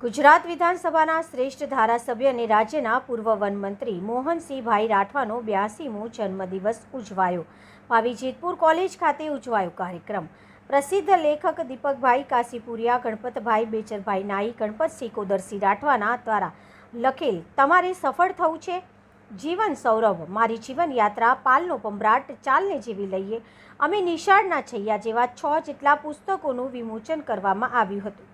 ગુજરાત વિધાનસભાના શ્રેષ્ઠ ધારાસભ્ય અને રાજ્યના પૂર્વ વનમંત્રી મોહનસિંહભાઈ રાઠવાનો બ્યાસીમો જન્મદિવસ ઉજવાયો. ભાવી જેતપુર કોલેજ ખાતે ઉજવાયો કાર્યક્રમ. પ્રસિદ્ધ લેખક દીપકભાઈ કાશીપુરિયા, ગણપતભાઈ બેચરભાઈ નાઈ ગણપતસિંહ કોદરસિંહ રાઠવાના દ્વારા લખેલ તમારે સફળ થવું છે. જીવન સૌરભ, મારી જીવન યાત્રા પાલનો પમરાટ ચાલને જેવી લઈએ. અમે નિશાળના છૈયા જેવા છ જેટલા પુસ્તકોનું વિમોચન કરવામાં આવ્યું હતું.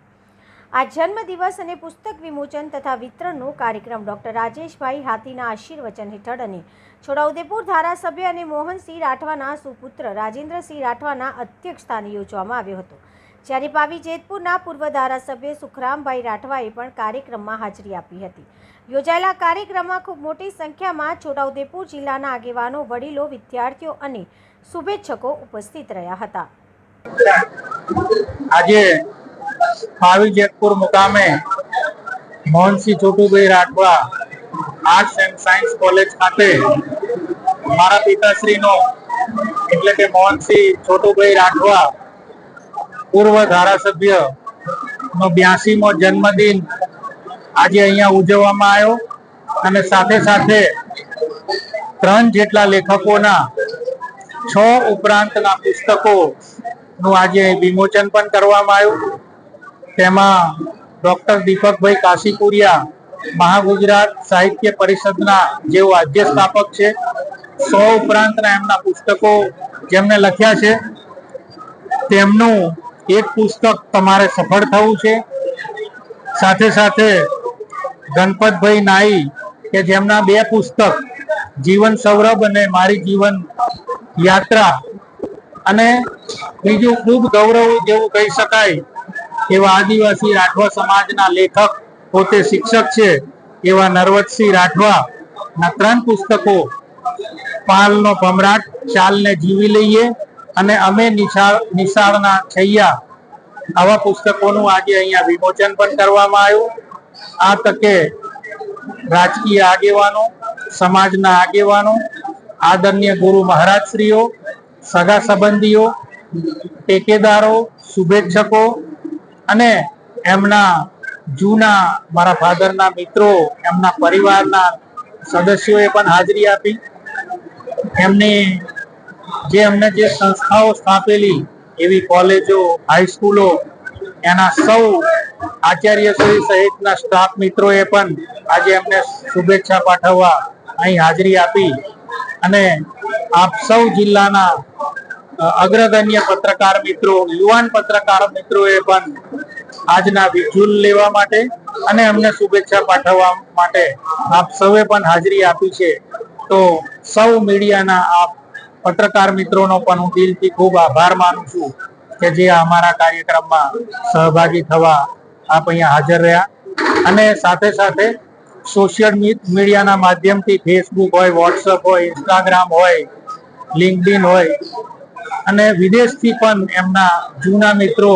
આ જન્મદિવસ અને પુસ્તક વિમોચન તથા વિતરણનો કાર્યક્રમ ડૉક્ટર રાજેશભાઈ હાથીના આશીર્વચન હેઠળ અને છોટાઉદેપુર ધારાસભ્ય અને મોહનસિંહ રાઠવાના સુપુત્ર રાજેન્દ્રસિંહ રાઠવાના અધ્યક્ષસ્થાને યોજવામાં આવ્યો હતો. જ્યારે પાવી જેતપુરના પૂર્વ ધારાસભ્ય સુખરામભાઈ રાઠવાએ પણ કાર્યક્રમમાં હાજરી આપી હતી. યોજાયેલા કાર્યક્રમમાં ખૂબ મોટી સંખ્યામાં છોટાઉદેપુર જિલ્લાના આગેવાનો, વડીલો, વિદ્યાર્થીઓ અને શુભેચ્છકો ઉપસ્થિત રહ્યા હતા. આજે ભાવી જેતપુર મુકામે Mohansinh Chhotubhai Rathva arts and science college ખાતે મારા પિતાશ્રીનો, એટલે કે મોહનસિંહ છોટુભાઈ રાઠવા, પૂર્વ ધારાસભ્ય નો બ્યાસીમો જન્મદિન આજે અહીંયા ઉજવવામાં આવ્યો અને સાથે સાથે ત્રણ જેટલા લેખકોના, છ ઉપરાંતના પુસ્તકો નું આજે વિમોચન પણ કરવામાં આવ્યું. તેમાં ડોક્ટર દીપકભાઈ કાશીપુરિયા, મહાગુજરાત સાહિત્ય પરિષદના જેઓ આદ્ય સ્થાપક છે, સો ઉપરાંતના એમના પુસ્તકો જેમને લખ્યા છે, તેમનું એક પુસ્તક તમારે સફળ થવું છે. સાથે સાથે ગણપતભાઈ નાઈ કે જેમના બે પુસ્તક, જીવન સૌરભ અને મારી જીવન યાત્રા અને બીજું ખૂબ ગૌરવ જેવું કહી શકાય એવા આદિવાસી રાઠવા સમાજના લેખક, પોતે શિક્ષક છે, એવા નરવતસિંહ રાઠવા ના ત્રણ પુસ્તકો, પાલનો ભમરાટ, ચાલને જીવી લઈએ અને અમે નિશાળ, નિશાળના છૈયા આવા પુસ્તકોનું આજે અહીંયા વિમોચન પણ કરવામાં આવ્યું. આ તકે રાજકીય આગેવાનો, સમાજના આગેવાનો, આદરણીય ગુરુ મહારાજશ્રીઓ, સગા સંબંધીઓ, ટેકેદારો, શુભેચ્છકો અને એમના જૂના મારા ફાધરના મિત્રો, એમના પરિવારના સદસ્યોએ પણ હાજરી આપી. એમની જે એમને જે સંસ્થાઓ સ્થાપેલી એવી કોલેજો હાઈસ્કૂલો એના સૌ આચાર્યશ્રી સહિતના સ્ટાફ મિત્રોએ પણ આજે એમને શુભેચ્છા પાઠવવા અહીં હાજરી આપી. અને આપ સૌ જિલ્લાના અગ્રગણ્ય પત્રકાર મિત્રો, યુવાન પત્રકાર મિત્રોએ પણ આજના વિજુલ લેવા માટે અને અમને શુભેચ્છા પાઠવવા માટે આપ સૌએ પણ હાજરી આપી છે. તો સૌ મીડિયાના આપ પત્રકાર મિત્રોનો પણ હું દિલથી ખૂબ આભાર માનું છું કે જે અમારા કાર્યક્રમમાં સહભાગી થવા આપ અહીંયા હાજર રહ્યા. અને સાથે સાથે સોશિયલ મીડિયાના માધ્યમથી ફેસબુક હોય વોટ્સઅપ હોય ઇન્સ્ટાગ્રામ હોય લિંકડિન હોય અને વિદેશથી પણ એમના જૂના મિત્રો,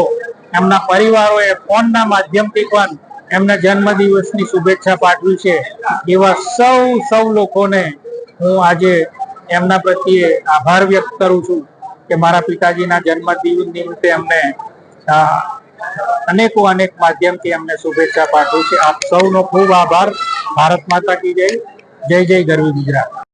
એમના પરિવારોએ ફોનના માધ્યમથી પણ એમના જન્મદિવસની શુભેચ્છા પાઠવી છે. એવા સૌ સૌ લોકોને હું આજે એમના પ્રત્યે આભાર વ્યક્ત કરું છું કે મારા પિતાજીના જન્મદિવસ નિમિત્તે અમને અનેકો, અનેક માધ્યમથી એમને શુભેચ્છા પાઠવું છે. આપ સૌનો ખૂબ આભાર. ભારત માતા કી જય. જય જય ગરવી ગુજરાત.